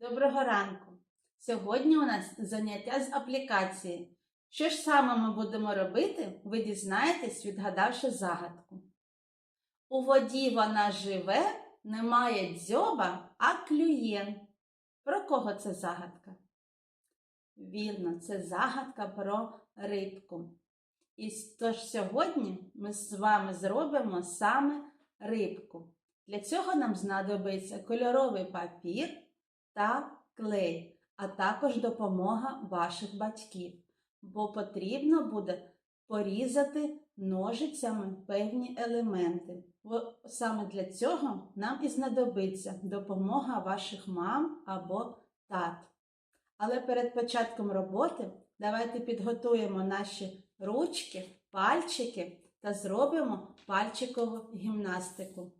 Доброго ранку! Сьогодні у нас заняття з аплікації. Що ж саме ми будемо робити, ви дізнаєтесь, відгадавши загадку. У воді вона живе, немає дзьоба, а клює. Про кого це загадка? Вірно, це загадка про рибку. І тож сьогодні ми з вами зробимо саме рибку. Для цього нам знадобиться кольоровий папір та клей, а також допомога ваших батьків, бо потрібно буде порізати ножицями певні елементи. Саме для цього нам і знадобиться допомога ваших мам або тат. Але перед початком роботи давайте підготуємо наші ручки, пальчики та зробимо пальчикову гімнастику.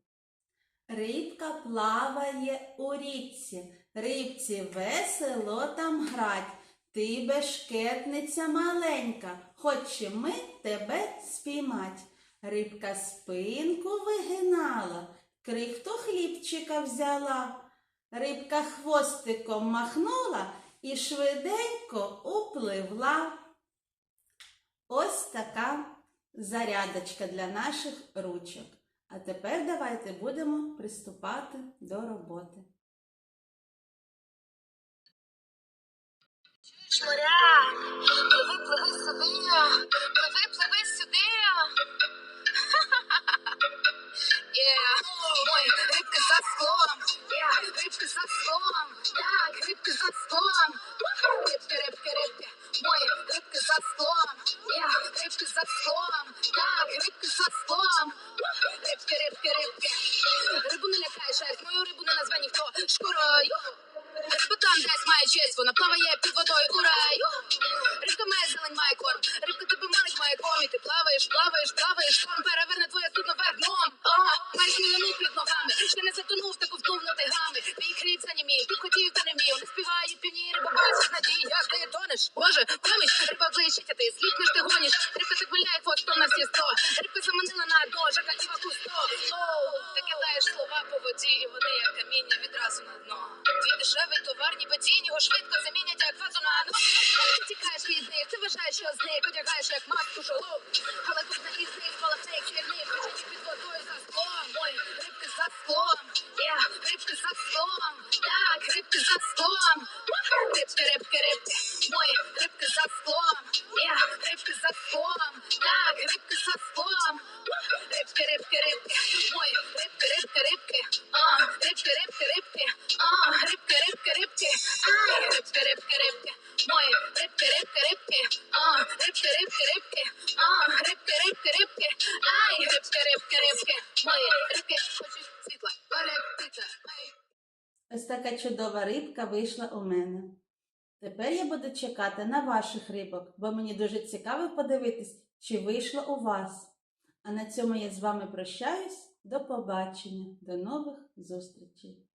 Рибка плаває у річці, рибці весело там грать. Ти бешкетниця маленька, хоче ми тебе спіймать. Рибка спинку вигинала, крихту хлібчика взяла. Рибка хвостиком махнула і швиденькоупливла. Ось така зарядочка для наших ручок. А тепер давайте будемо приступати до роботи. Шмаря, пливи, пливи сюди, пливи, пливи сюди. Yeah. Ой, рибки за склом, yeah. рибки за склом, так, рибки за склом. Рибки, рибки, рибки, мої рибки за склом, yeah. рибки за склом, так, рибки за склом. Рибки, рибки, рибки. Рибу не лякає шерсть, мою рибу не назве ніхто шкурою. Там десь має честь, вона плаває під водою у раю. Рибка має зелень, має корм. Рибка тебе мелик має комі. Ти плаваєш, плаваєш, плаваєш, шторм переверне твоє судно вверх дном. Маєш мілину під ногами. Ще не затонув, так втнув нотигами. Твій кріп занімів, ти хотів, та не вмів. Не співають півні, риба бачить надії, як ти тонеш. Боже, поміч, риба ближче, ти сліпнеш, ти гониш. Рибка так виляє хвостом на всі сто. Рибка заманила на дно, жака і ваку сто. Дешевий товар, ніби тінь, його швидко замінять, як фазона. Ну, ти тікаєш від них, ти вважаєш, що з них одягаєш як маску шолу. Але мої рибки, рибки, рибки, а, рибки, рибки, рибки, а, рибки, рибки, рибки, ай, рибки, рибки, рибки, мої рибки хочуть світла, валять. Ось така чудова рибка вийшла у мене. Тепер я буду чекати на ваших рибок, бо мені дуже цікаво подивитись, чи вийшло у вас. А на цьому я з вами прощаюсь. До побачення, до нових зустрічей!